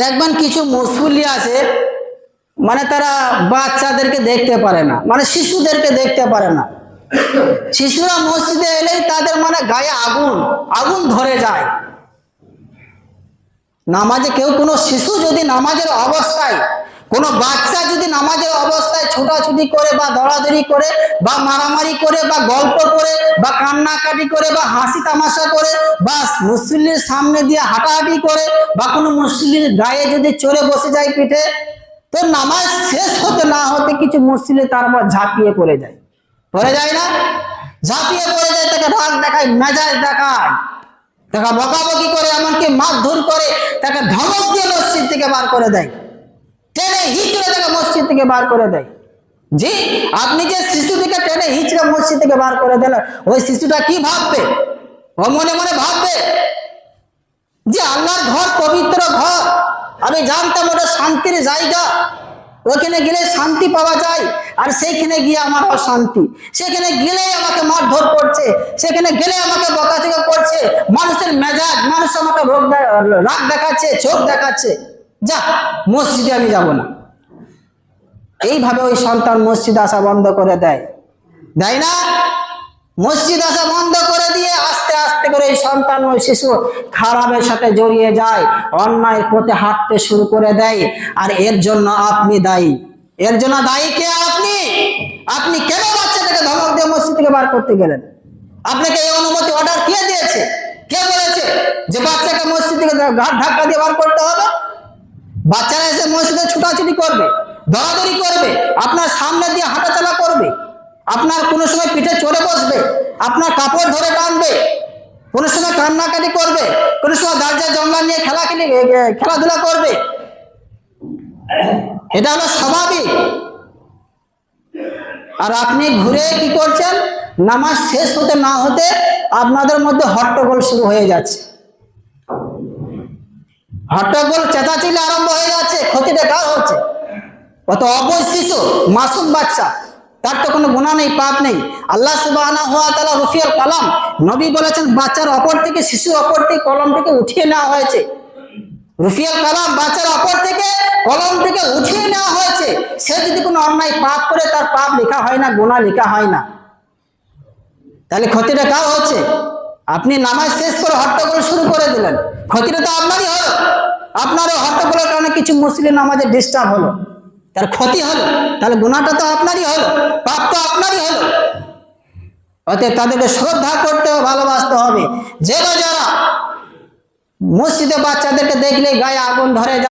দেখবেন কিছু মুসল্লি আছে মানে তারা বাচ্চাদেরকে দেখতে পারে না মানে শিশুদেরকে দেখতে পারে না। শিশুরা মসজিদে এলেই তাদের মানে গায়ে আগুন আগুন ধরে যায়। নামাজে কেউ কোনো শিশু যদি নামাজের অবস্থায়, কোনো বাচ্চা যদি নামাজের অবস্থায় ছোটাছুটি করে বা দৌড়াদৌড়ি করে বা মারামারি করে বা গল্প কান্নাকাটি করে বা হাসি তামাশা করে বা মুসল্লির সামনে দিয়ে হাঁটাহাঁটি করে বা কোনো মুসল্লির গায়ে যদি চড়ে বসে যায় পিঠে, তো নামাজ শেষ হতে না হতে কিছু মুসল্লি তারপর ঝাঁপিয়ে পড়ে যায়। পড়ে যায় না? ঝাঁপিয়ে পড়ে যায়, তাকে রাগ দেখায়, মেজাজ দেখায়। তাকে বকাবকি করে, এমনকি মারধর করে, তাকে ধমক দিয়ে মসজিদ থেকে বার করে দেয়। টেনে হিচড়ে তাকে মসজিদ থেকে বার করে দেয়। জি, আপনি যে শিশুটিকে টেনে হিচড়ে মসজিদ থেকে বার করে দিলেন, ওই শিশুটা কি ভাববে? ও মনে মনে ভাববে যে আল্লাহর ঘর পবিত্র ঘর। আমি জানতাম ওটা শান্তির জায়গা। ওখানে গেলে শান্তি পাওয়া যায়, আর সেইখানে গিয়ে আমার অশান্তি। সেখানে গেলে আমাকে মারধর করছে, সেখানে গেলে আমাকে বকাচকা করছে, মানুষের মেজাজ, মানুষ আমাকে রোগ রাগ দেখাচ্ছে, চোখ দেখাচ্ছে। যা, মসজিদে আমি যাব না। এইভাবে ওই সন্তান মসজিদ আসা বন্ধ করে দেয়। দেয় না? মসজিদ আসা বন্ধ করে দিয়ে আস্তে আস্তে করে এই সন্তান ওই শিশু খারাপের সাথে জড়িয়ে যায় অন্যায় পথে হাঁটতে শুরু করে দেয়। আর এর জন্য আপনি দায়ী। এর জন্য দায়ী কে আপনি? আপনি কেন বাচ্চাটাকে ধমক দিয়ে মসজিদ থেকে বার করতে গেলেন? আপনাকে এই অনুমতি অর্ডার কে দিয়েছে? কে বলেছে যে বাচ্চাকে মসজিদ থেকে ধাক্কা দিয়ে বার করতে হবে? বাচ্চারা এসে মসজিদে ছুটাছুটি করবে দৌড়াদৌড়ি করবে, আপনার সামনে দিয়ে হাঁটাচলা করবে, আপনার কোনো সময় পিঠে চড়ে বসবে, আপনার কাপড় ধরে টানবে, কোনো সময় কান্নাকাটি করবে, কোনো সময় দার্জা জঙ্গা নিয়ে খেলা খেলি খেলাধুলা করবে। এটা হলো স্বাভাবিক। আর আপনি ঘুরে কি করছেন? নামাজ শেষ হতে না হতে আপনাদের মধ্যে হট্টগোল শুরু হয়ে যাচ্ছে। হট্টগোল চেঁচাচিল্লি আরম্ভ ক্ষতিটা কার হচ্ছে? কত অবৈ শিশু, মাসুম বাচ্চা। তার তো কোনো গুণা নেই, পাপ নেই। আল্লাহ সুবাহ রফিয়াল কালাম নবী বলেছেন, বাচ্চার অপর থেকে শিশু অপর থেকে কলম থেকে উঠিয়ে নেওয়া হয়েছে। রুফিয়াল কালাম বাচ্চার অপর থেকে কলম থেকে উঠিয়ে নেওয়া হয়েছে। সে যদি কোনো অন্যায় পাপ করে, তার পাপ লেখা হয় না গোনা লেখা হয় না। তাহলে ক্ষতিটা কার হচ্ছে? আপনি নামাজ শেষ করে হট্টগোল শুরু করে দিলেন। ক্ষতিটা তো আপনারই হলো। আপনারও হট্টগোলের কারণে কিছু মুসলিম আমাদের ডিস্টার্ব হলো। তার ক্ষতি হলো, তাহলে গুণাটা তো আপনারই হলো, পাপ তো আপনারই হলো। অতএব তাদেরকে শ্রদ্ধা করতে ভালোবাসতে হবে। যে যারা মসজিদে বাচ্চাদেরকে দেখলে গায়ে আগুন ধরে